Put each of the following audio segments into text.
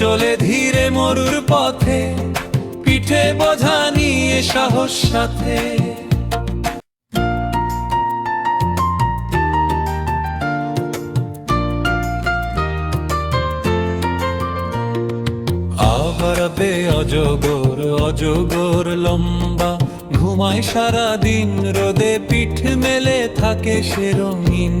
চলে ধীরে মরুর পথে, পিঠে বোঝা নিয়ে সাহস সাথে। আবরবে অজগর অজগর লম্বা, ঘুমায় সারা দিন রোদে পিঠ মেলে থাকে সে রঙিন।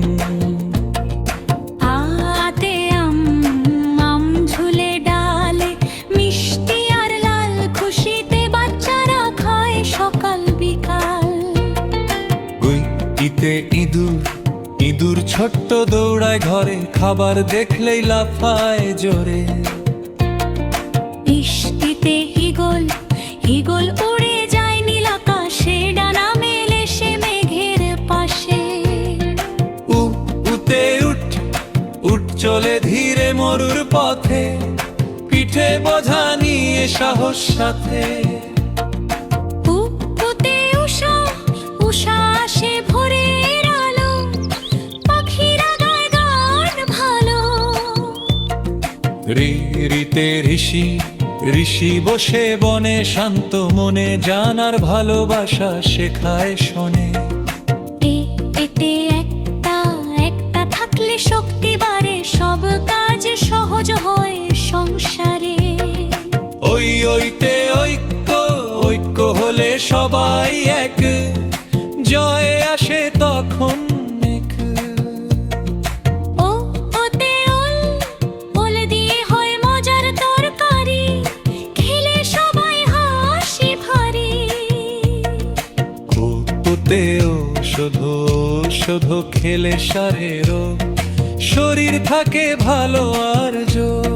ইঁদুর ইঁদুর ছোট্ট দৌড়ায় ঘরে খাবার দেখলেই লাফায় জোরে। বৃষ্টিতে হিগল হিগল উড়ে যায় নীল আকাশে ডানা মেলে সে মেঘের পাশে। উ উতে উঠ উঠ চলে ধীরে মরুর পথে পিঠে বোঝা নিয়ে সাহস সাথে। রি রিতে ঋষি ঋষি বসে বনে শান্ত মনে জানার ভালোবাসা শেখায় শোনে। এতে একটা একটা থাকলে শক্তি বাড়ে সব কাজ সহজ হয় সংসারে। ওই ওইতে ঐক্য ঐক্য হলে সবাই এক। জয় আসে তখন কুতুতেও শুধু শুধু খেলে সারেরও। শরীর থাকে ভালো আর জোর।